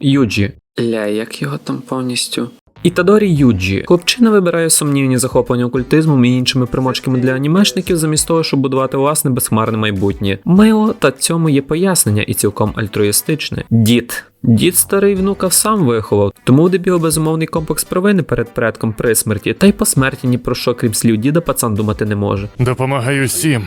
Юджі. Ля, як його там повністю? Ітадорі Юджі. Хлопчина вибирає сумнівні захоплення окультизмом і іншими примочками для анімешників, замість того, щоб будувати власне безхмарне майбутнє. Мило та цьому є пояснення і цілком альтруїстичне. Дід. Дід старий внука сам виховав, тому у дебіо безумовний комплекс провини перед предком при смерті, та й по смерті ні про що, крім слів діда, пацан думати не може. Допомагай усім.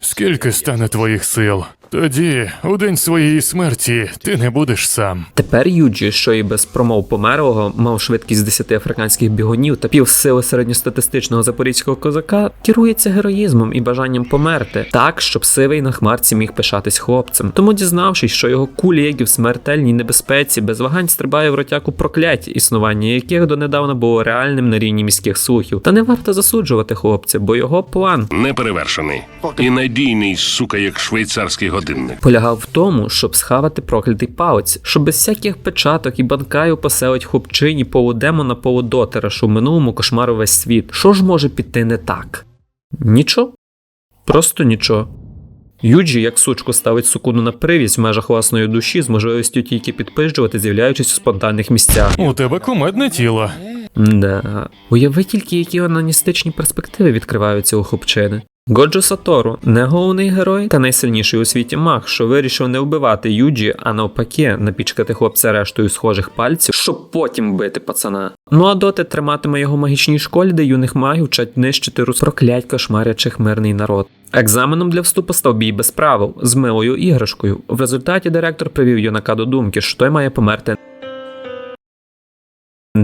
Скільки стане твоїх сил? Тоді, у день своєї смерті, ти не будеш сам. Тепер Юджі, що і без промов померлого, мав швидкість 10 африканських бігунів та пів сили середньостатистичного запорізького козака, керується героїзмом і бажанням померти, так, щоб сивий на хмарці міг пишатись хлопцем. Тому, дізнавшись, що його кулі, як і в смертельній небезпеці, без вагань стрибає в ротяку проклять, існування яких донедавна було реальним на рівні міських слухів. Та не варто засуджувати хлопця, бо його план Неперевершений і надійний, сука, як швейцарський годинник. полягав в тому, щоб схавати проклятий палець, щоб без всяких печаток і банкаю поселить хлопчині полудемона полудотера, що в минулому кошмарив весь світ. Що ж може піти не так? Нічого. Просто нічого. Юджі, як сучку, ставить сукуну на привізь в межах власної душі з можливістю тільки підпижджувати, з'являючись у спонтанних місцях. У тебе кумедне тіло. Да. Уяви тільки, які аноністичні перспективи відкриваються у хлопчини. Годжо Сатору не головний герой та найсильніший у світі маг, що вирішив не вбивати Юджі, а навпаки, напічкати хлопця рештою схожих пальців, щоб потім бити пацана. Ну а доти триматиме його магічній школі, де юних магів вчать нищити рус проклять кошмарячих мирний народ. Екзаменом для вступу став бій без правил з милою іграшкою. В результаті директор привів юнака до думки, що той має померти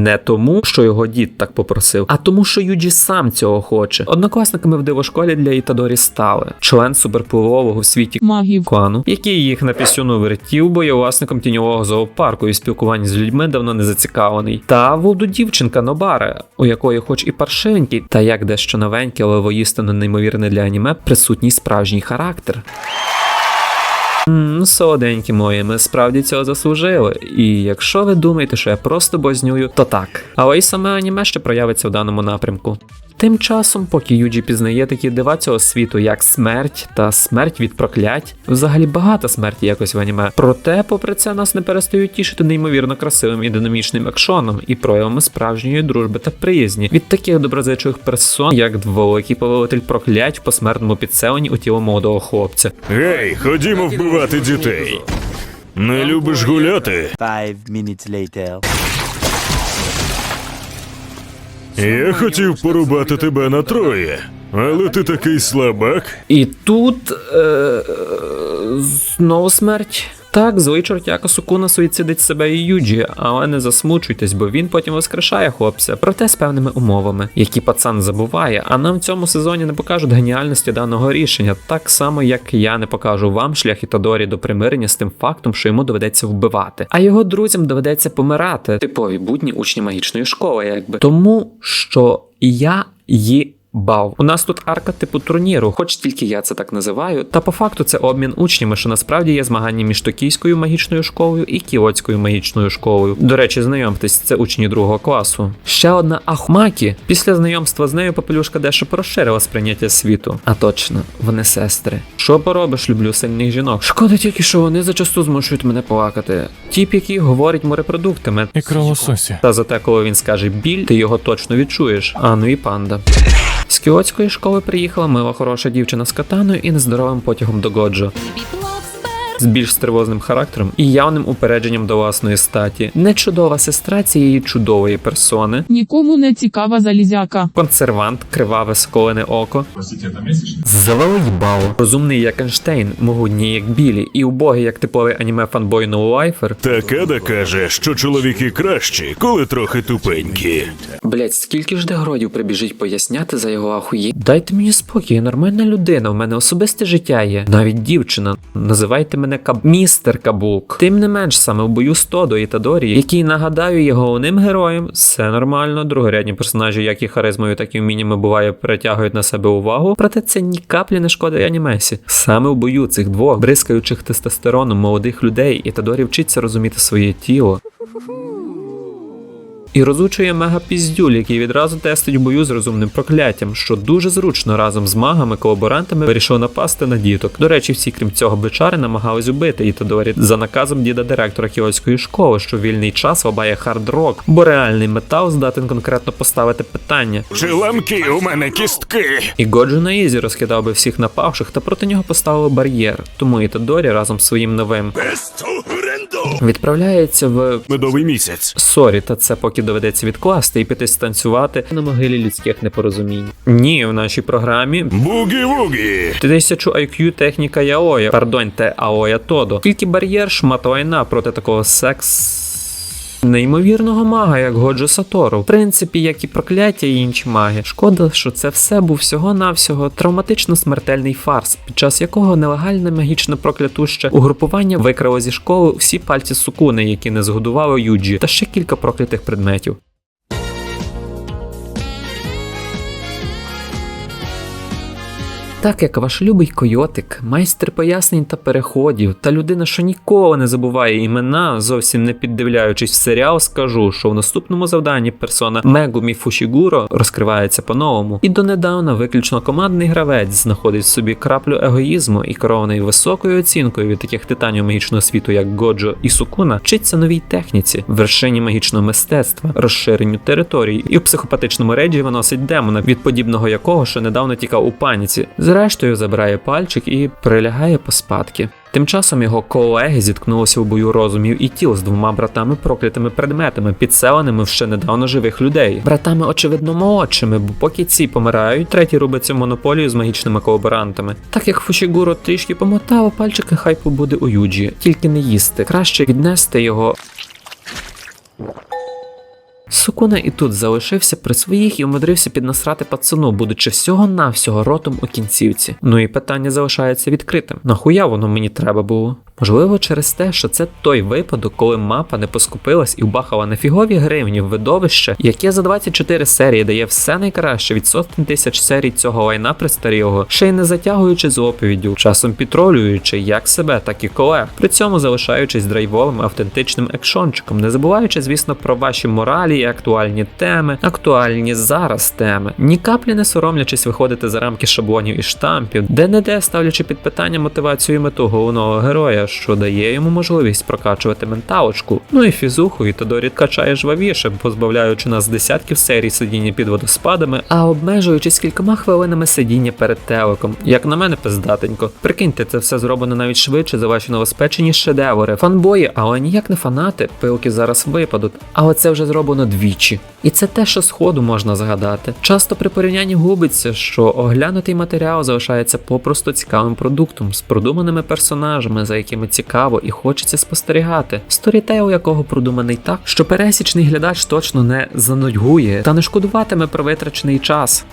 не тому, що його дід так попросив, а тому, що Юджі сам цього хоче. Однокласниками в дивошколі для Ітадорі стали член суперпливового в світі магів. клану, який їх на пісюну вертів, бо є власником тіньового зоопарку і в спілкуванні з людьми давно не зацікавлений. Та вуду дівчинка Нобара, у якої, хоч і паршивенький, та як дещо новенький, але воїстину неймовірне для аніме, присутній справжній характер. Солоденькі мої, ми справді цього заслужили. І якщо ви думаєте, що я просто бознюю, то так. Але й саме аніме ще проявиться в даному напрямку. Тим часом, поки Юджі пізнає такі дива цього світу, як смерть та смерть від проклять, взагалі багато смерті якось в аніме. Проте, попри це, нас не перестають тішити неймовірно красивим і динамічним екшоном і проявами справжньої дружби та приязні від таких доброзичливих персон, як великий повелитель проклять в посмертному підселенні у тіло молодого хлопця. Гей, ходімо вбивати дітей. Не любиш гуляти? Five minutes later. Я хотів порубати тебе на троє, але ти такий слабак. І тут е, е, знову смерть. Так, злий чортяка Сукуна суїцидить себе і Юджі, але не засмучуйтесь, бо він потім воскрешає хлопця, проте з певними умовами, які пацан забуває. А нам в цьому сезоні не покажуть геніальності даного рішення, так само як я не покажу вам шлях Ітадорі до примирення з тим фактом, що йому доведеться вбивати, а його друзям доведеться помирати. Типові будні учні магічної школи, якби тому, що я її. Бав. У нас тут арка типу турніру, хоч тільки я це так називаю. Та по факту це обмін учнями, що насправді є змагання між токійською магічною школою і кіотською магічною школою. До речі, знайомтесь, це учні другого класу. Ще одна Ахмакі. Після знайомства з нею попелюшка дещо розширила сприйняття світу. А точно, вони сестри. Що поробиш, люблю сильних жінок. Шкода тільки, що вони зачасту змушують мене плакати. Тіп, який говорить морепродуктами. Ікра лосося. Та зате, коли він скаже біль, ти його точно відчуєш. А ну і панда. З кіотської школи приїхала мила хороша дівчина з катаною і нездоровим потягом до Годжо. З більш стривозним характером і явним упередженням до власної статі. Не чудова сестра цієї чудової персони. Нікому не цікава залізяка. Консервант, криваве соколене око. Завели їбало. Розумний як Ейнштейн, могутній як Білі, і убогий як типовий аніме фанбой ноулайфер. Такада каже, що чоловіки кращі, коли трохи тупенькі. Блять, скільки ж дегродів прибіжить поясняти за його ахуї? Дайте мені спокій, я нормальна людина, в мене особисте життя є. Навіть дівчина. Називайте мене Каб... містер Кабук. Тим не менш, саме в бою з Тодо і Тадорі, який нагадаю є головним героєм, все нормально. Другорядні персонажі, як і харизмою, так і вміннями буває, притягують на себе увагу. Проте це ні каплі не шкодить анімесі. Саме в бою цих двох бризкаючих тестостероном молодих людей, і Тадорі вчиться розуміти своє тіло. І розучує мега-піздюль, який відразу тестить в бою з розумним прокляттям, що дуже зручно разом з магами-колаборантами вирішив напасти на діток. До речі, всі, крім цього, бичари намагались убити Ітадорі за наказом діда директора кіотської школи, що вільний час лабає хард-рок, бо реальний метал здатен конкретно поставити питання. Чи ламки у мене кістки? І Годжо на Ізі розкидав би всіх напавших, та проти нього поставили бар'єр. Тому Ітадорі разом з своїм новим відправляється в Медовий місяць. Сорі, та це поки доведеться відкласти і піти станцювати на могилі людських непорозумінь. Ні, в нашій програмі Бугі-вугі. тисячу IQ техніка Яоя, пардоньте, Аоя Тодо. Тільки бар'єр шматовайна проти такого секс. Неймовірного мага, як Годжо Сатору, в принципі, як і прокляття і інші маги. Шкода, що це все був всього-навсього травматично смертельний фарс, під час якого нелегальне магічне проклятуще угрупування викрало зі школи всі пальці сукуни, які не згодували Юджі, та ще кілька проклятих предметів. Так як ваш любий койотик, майстер пояснень та переходів, та людина, що ніколи не забуває імена, зовсім не піддивляючись в серіал, скажу, що в наступному завданні персона Мегумі Фушігуро розкривається по-новому, і донедавна виключно командний гравець знаходить в собі краплю егоїзму і керований високою оцінкою від таких титанів магічного світу, як Годжо і Сукуна, вчиться новій техніці, вершині магічного мистецтва, розширенню територій, і в психопатичному рейджі виносить демона, від подібного якого ще недавно тікав у паніці. Зрештою забирає пальчик і прилягає по спадки. Тим часом його колеги зіткнулися у бою розумів і тіл з двома братами проклятими предметами, підселеними в ще недавно живих людей. Братами, очевидно, молодшими, бо поки ці помирають, третій робиться монополію з магічними колаборантами. Так як Фушігуро трішки помотав, пальчики хай побуде у Юджі, тільки не їсти. Краще віднести його. Сукуна і тут залишився при своїх і умудрився піднасрати пацану, будучи всього-навсього ротом у кінцівці. Ну і питання залишається відкритим. Нахуя воно мені треба було? Можливо, через те, що це той випадок, коли мапа не поскупилась і вбахала на фігові гривні в видовище, яке за 24 серії дає все найкраще від сотень тисяч серій цього лайна престарілого, ще й не затягуючи з оповіддю, часом підтролюючи як себе, так і колег, при цьому залишаючись драйвовим автентичним екшончиком, не забуваючи, звісно, про ваші моралі і актуальні теми, актуальні зараз теми, ні каплі не соромлячись виходити за рамки шаблонів і штампів, де не де ставлячи під питання мотивацію і мету головного героя, що дає йому можливість прокачувати менталочку. Ну і фізуху, і Тодорі качає жвавіше, позбавляючи нас десятків серій сидіння під водоспадами, а обмежуючись кількома хвилинами сидіння перед телеком. Як на мене, пиздатенько. Прикиньте, це все зроблено навіть швидше за ваші новоспечені шедеври. Фанбої, але ніяк не фанати, пилки зараз випадуть. Але це вже зроблено двічі. І це те, що сходу можна згадати. Часто при порівнянні губиться, що оглянутий матеріал залишається попросту цікавим продуктом з продуманими персонажами, за якими цікаво і хочеться спостерігати. Сторітейл якого продуманий так, що пересічний глядач точно не занудьгує та не шкодуватиме про витрачений час.